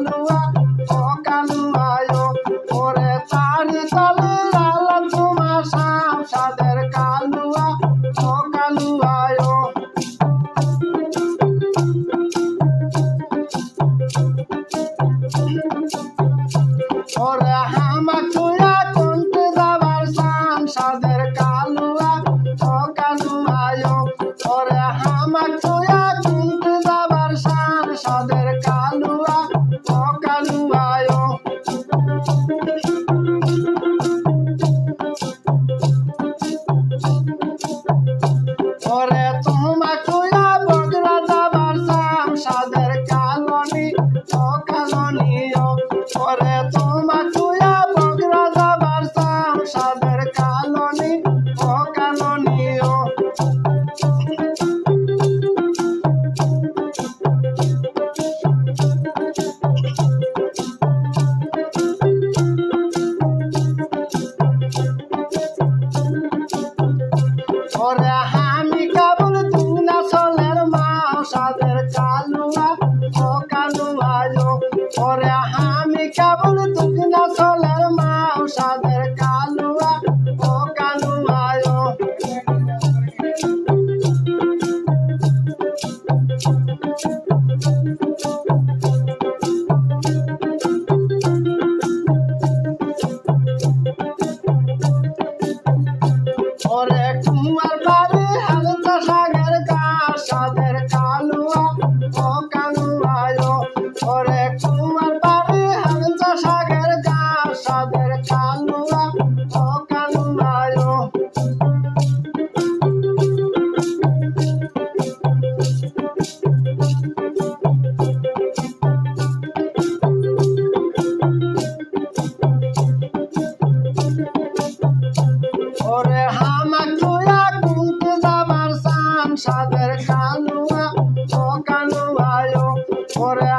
সাদের কালুয়া ও sabe. কালুয়া ও কালুয়ায় ওরে